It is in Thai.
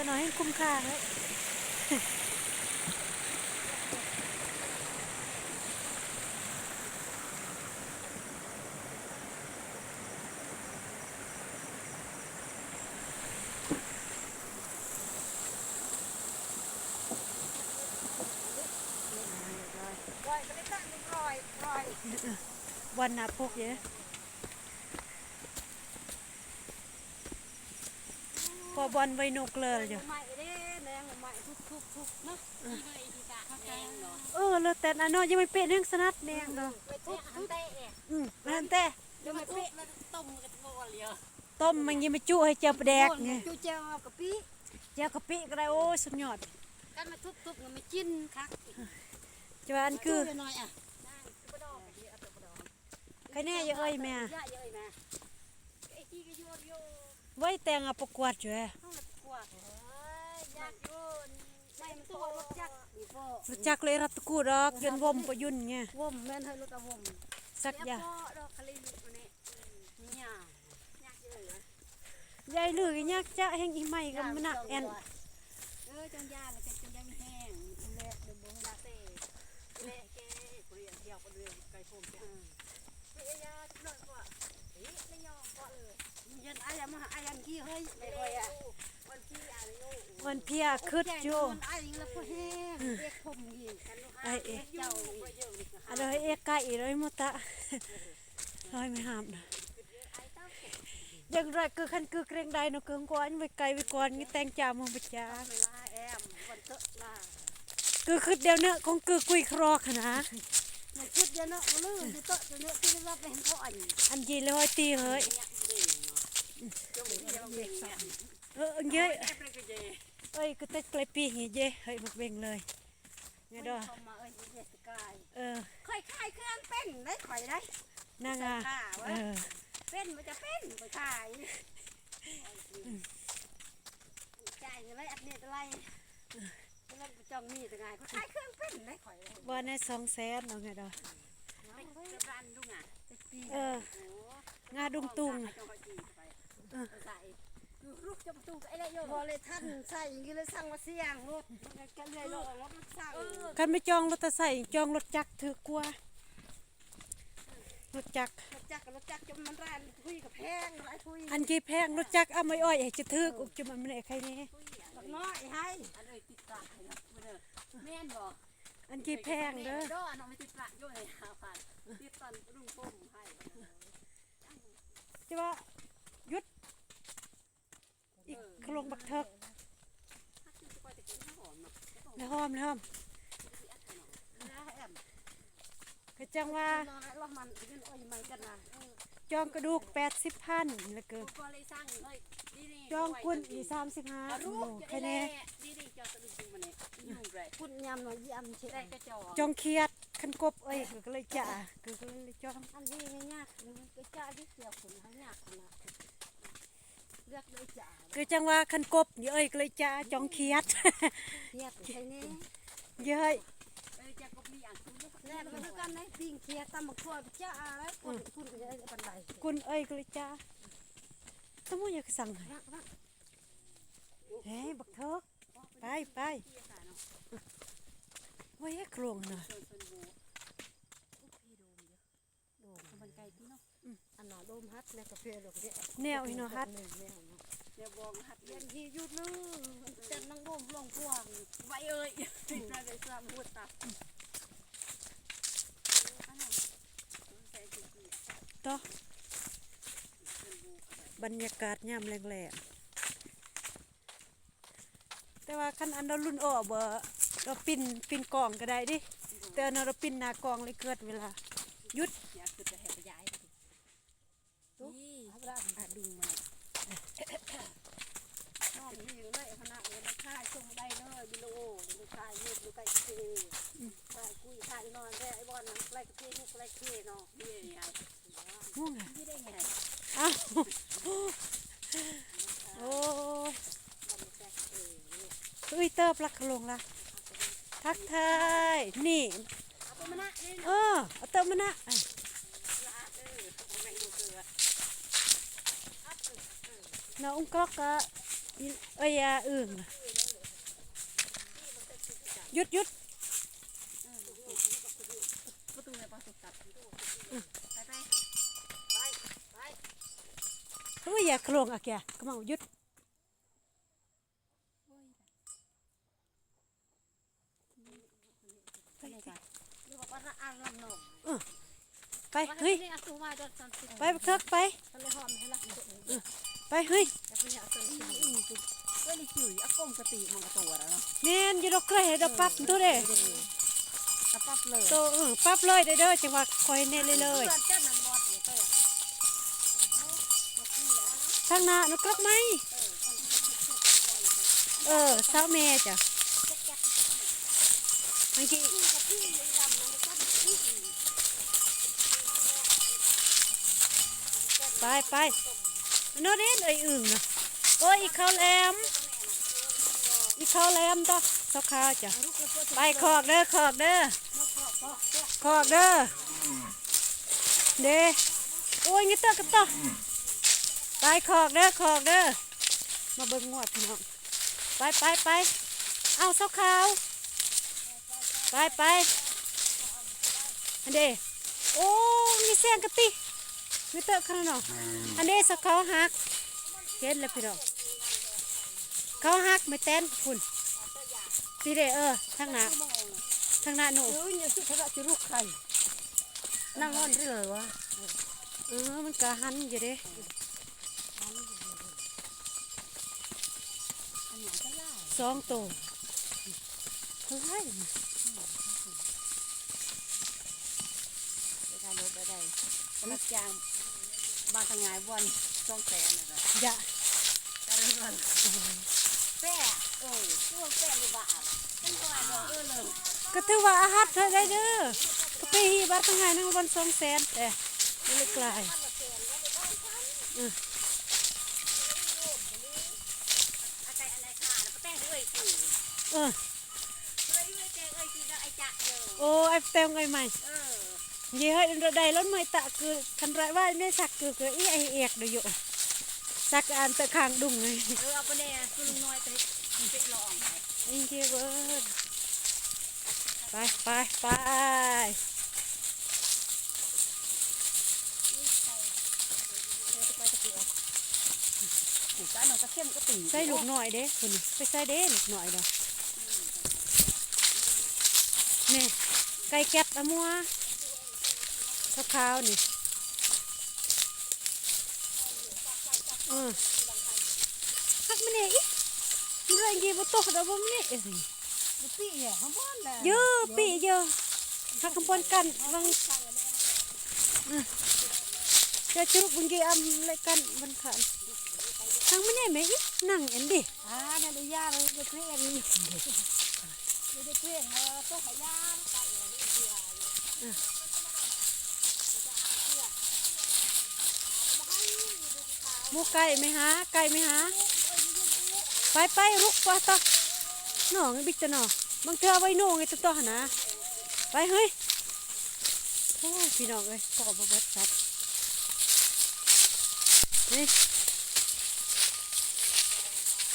ตัวน้อยให้คุ้มค่าเฮ้ยปล่อยก็เลยตั้งปล่อยปล่อยวันหนาพกเยอะ พอบอลไวนุกเลยจ้ะใหม่เด้แดงใหม่ทุกทุกทุกเนาะเออแล้วแต่อันน้อยยังไม่เป็นเรื่องสนัดแดงเนาะไปทุกทุกเตะอืมนั่นแต่เดี๋ยวมาทุกแล้วต้มกันบ่เหลียวต้มมันยังไม่จุให้เจ้าปลาแดกไงจูเจ้ากับพี่เจ้ากะปิก็ได้โอ้ยสุดยอดกันมาทุบทุบกันมาจิ้นคักจ้าอันคือหน่อยอะใครแน่อยาเอ้ยแม่ย่าเยอะนะ ไอ้ที่ก็โยนโยไว้แต่งเอาประกวดจ้ะห้องละขวดยากโยนไม่มันตัวรถจักรนี่พ่อรู้จักเลยรับตะกูดอกเดินวมประยุนไงวมแม่นให้รถเอาวมสักอย่าพ่อดอกคลีลูกนี่เนี่ยยากเยอะยายลืออียักจะแห่งอีใหม่ก็มันน่ะแอนเออจังยาเลยจังยังแห้งเละเดินบงลาเต้เละเก้เปลี่ยนเดียวกันเรื่องไก่โฟมจ้ะเฮ้ยยาหน่อยกว่าเฮ้ ยันอายมาอายันกี้เฮ้ยไม่ค่อยอะวันที่อ่านโย่มันเพียคึดอยู่ไอ้แล้วก็แห้งเรียกผมยี่กันลูกไอ้เอ๊ะเจ้าอะไรเอ๊ะไก่เลยมตะร้อยไม่หามนะยังไรคือคันคือเกรงใดเนาะเกิงกวนไปไกลไปก่อนงี้แตงจามองไปจ้าคือคือเดียวเนาะคงคือกุยครอกนะ มันดเยอะเนาะมันลื่นเตอะเนื้อที่ได้รับเป็นเขาอันอันยีเลยห้อยตีเฮ้ยเออเยอะเอ้ยก็แต่ไกลปีเยเย่เฮ้ยบักเบงเลยเนี่ยดอเข้ามาเอ้ยเยสกเออค่อยคายเครื่องเป็นได้ข่อยได้นางอะเออเป็นมันจะเป็นไปขายใจ่ายเอัดเน็ตอะไร เล่นประจองมีแต่ไงค่อยคายเครื่องเป็นได้ข่อยได้บอลในสองแสนเนาไงดอกจะรันดุงอะจะปีเอองาดุงตุงใส่ลูกจะประตูไอ้ไรโยพอเลยท่านใส่อย่างนี้เลยสั่งมาเสี่ยงรถกันเลยรถรถสั่งคันไม่จองรถตะใส่จองรถจักรถือกลัวรถจักรรถจักรรถจักรจนมันรันคุยกับแพงไรคุยอันกี่แพงรถจักรเอาไม่อ้อยจะถือกอุบจะมันไม่ได้ใครนี่ น้อยให้ อันเลยติดตาเนาะเด้อแม่นบ่อันกี่แพงเด้อดอน้องไม่ติดตาอยู่ในหาพันติดตันรุ่งป้มให้จะว่าหยุด อีกโครงบักเทิกถ้าคือจะไปแต่กินข้าวหอมเนาะแล้วหอมแล้วหอมนะแอมก็จังว่านอนแล้วมันกินอ้อยมันกันนะ จองกระดูกแปดสิบพันแล้วก็ก็เลยสร้างเลยดีนี่จองกุนอีสามสิบห้ารู้โอ้จะแค่ได้นี้ดีนี่จอตะลึงจริงมันเนี่ยยุ่งเลยคุณยำหน่อยยำเฉยได้กระจอกจองเครียดขันกบเอ้ยก็เลยจ่าก็เลยจองอันนี้ไม่ยากก็จ้าที่เกี่ยวผมให้ยากขนาดเลือกเลยจ้าก็จังว่าขันกบเอ้ยก็เลยจ่าจองเครียดเทียบใช่นี่เย้ยเออจะก็มีอย่างคุณ แน่มันคือกันนะปิ้งเทียตำบักทั่วจ้าแล้วคุณคุณก็จะได้ปันใดกุนเอ้ยก็เลจ่าสมมุติอยากสั่งให้เฮ้ยบักเทิกไปไปไว้ให้โครงหน่อยมันไกลที่เนาะอันน่ะโดมฮัดในกาแฟดอกเด้แนวอีนาะฮัด แนวเดี๋ยวบองฮัดยันที่ยุดเลยมันจะนั่งโดมลงพวงไว้เอ้ยติดมาเลยสามหัวตาต่อบรรยากาศยามแรงๆแต่ว่าคันอันเรารุ่นอ้อบ่เราปิ่นปิ่นกล่องก็ได้ดิแต่อันนั้นเราปิ่นหน้ากล่องเลยเกิดเวลาหยุด อยากคือจะแห่ไปย้ายนี่พระอาดุงมา น้องนี่เลยคณะเงินค่ายส่งได้เลยบิโลดูค่ายยืดดูไก่เทค่ายคุยค่ายนอนได้ไอ้บอลนั่งไล่กระเทยไล่เทเนาะนี่ไงนี่ได้ไงอ้าวโอ้ยมันแจกเออเอ้ยเติบลักขลงละทักทายนี่เออเอาเติมมานะอะละเอ อไม่ดูเกลือน้องกลอกก็อีเอ้ยอาอึ่งหยุดหยุดประตูในปลาสุกตัดไปไปเฮ้ยอย่าโคลงอะแกกระเมาหยุดไปเลยกันเรียกว่าอ่านลำนองไปเฮ้ยนี่อาตูมาจนสันติไปเคิกไป ทะเลหอมให้ละไปเฮ้ยแต่พี่อยากตื่นเว้ยนี่จืดอากงกะติมันกระตัวแล้วเนาะแม่นอยู่ดอกเกรดอกปั๊บตัวเด้กระปั๊บเลยโตเออปั๊บเลยได้เด้อจังหวะคอยเน่เลยเลยเพื่อนเจ้านันบอดเนี่ยเต้ยทางหน้าหนูกลักไหมเออสาวแม่จ้ะเมื่อกี้ไปไปโน่นเด่นไอ้อึ่งนะโอ้ยอีกข้าวแลมอีกข้าวแลมต่อสาวขาวจ้ะไปขอกเด้อขอกเด้อขอกเด้อเด้โอ้ยงี้เตอกันต่อไปขอกเด้อขอกเด้อมาเบิ่งงวดพี่น้องไปไปไปเอาเสาขาวไปไปอันเดโอ้มีเสียงกะติ มีเตอะขนาดเนาะอันเดเสาขาวหักเห็นแล้วพี่น้องเขาหักไม่เต้นพุ่นพี่เดเออทางหน้าทางหน้าหนูเออเนี่ยสุดท้ายจะลูกใครนั่งนอนเรื่อยวะเออมันกะหันอยู่เด้อันไหนก็ไล่สองตัวเฮ้ยไปการรถไปได้กำลังจาง บางทางไงวันสองแสนอะไรอย่าการเงินแป้เออช่วงแป้หรือบาทเป็นตัวเดียวเออเลยก็ถือว่าอาหัดเธอได้เด้อก็ไปฮีบัตรตั้งไงนั่งวันสองแสนแต่ไม่ได้กลายอะไรอะไรค่ะแล้วก็แป้งด้วยสิเออเฮ้ยเฮ้ยแกเอ้ยจีนะไอ้จักเยอะโอ้ไอ้เต็มไงใหม่เออ เยี่ห้อยใดรถไม่ตะคือคันไรว่าไม่สักคือคืออีไอเอกเดียวอยู่สักอันตะคางดุงเลยเออเอาไปเนี่ยคุณลุงน้อยไปไปลองไปนี่เกิดไปไปไปถูกการหน่อยก็เข้มก็ตีใส่ลูกหน่อยเด้คนนี้ไปใส่เด้ลูกหน่อยเด้อนี่ไก่แก็บอะมัว ขาวๆนี่เออฮักมันเนี่ยอีมันเรื่องกี่บุตกดอกบ่มันเนี่ยเอ้ยปีอะข้างบนแหละเยอะปีเยอะฮักกำปนกันวังจะจุกบุญกี่อำเลยกันมันขันทางมันเนี่ยไหมอีนั่งเอ็นดิอ่าเนี่ยได้ยาเลยได้เพื่อนนี่ได้เพื่อนเออตัวขยาไก่เนี่ยห มูไก่ไหมฮะไก่ไหมฮะไปไปลุกปะตะหน่องบิ๊กตะหน่อบางเธอไว้โน่ไงตะต่อนะไปเฮ้ยโอ้พี่น้องเอ้ยพอบเบิดสัตว์นี่